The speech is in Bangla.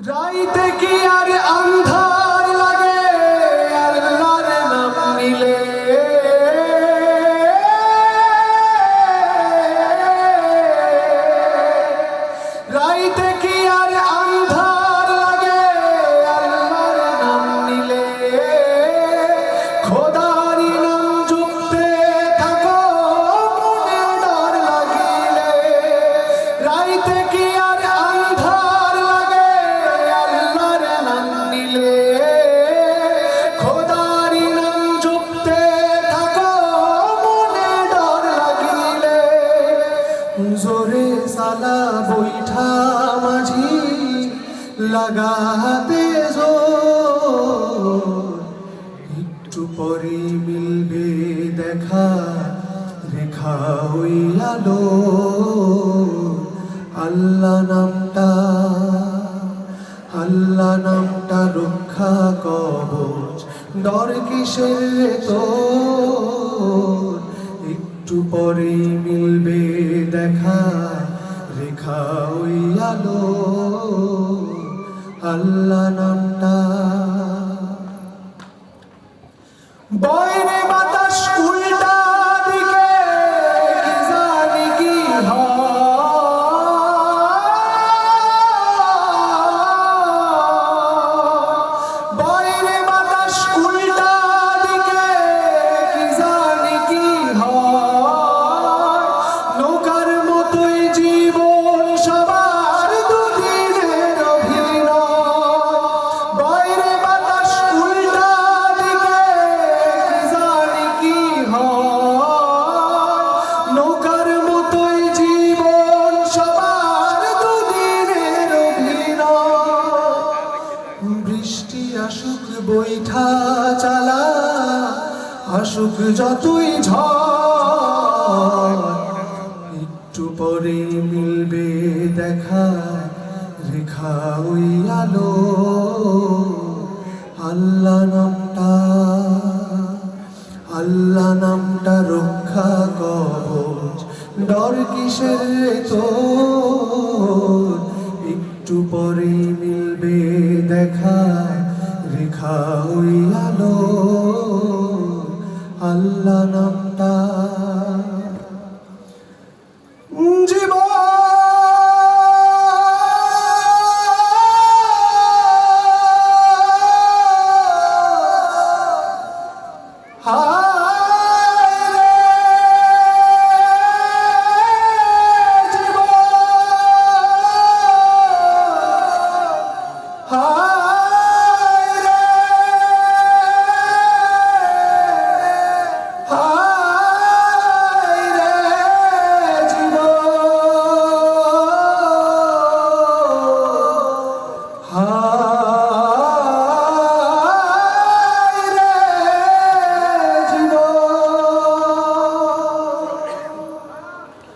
রাইতে কি আর আন্ধার লাগে? আল্লাহর নাম নিলে? রাইতে সালা বৈঠা মাঝি লাগাতে একটু পরে মিলবে দেখা, রেখা ওই আলো। আল্লাহ নামটা আল্লাহ নামটা রক্ষা কবচ, ডর কিসের তো একটু পরে মিলবে দেখা রেখা ওই আলো আল্লাহ নামটা বৃষ্টি আসুক বৈঠা চালা, আসুক যতই ঝড়, একটু পরে মিলবে দেখা, রেখা ওই আলো আল্লাহ নামটা আল্লাহ নামটা রক্ষা কবচ, ডর কিসের তো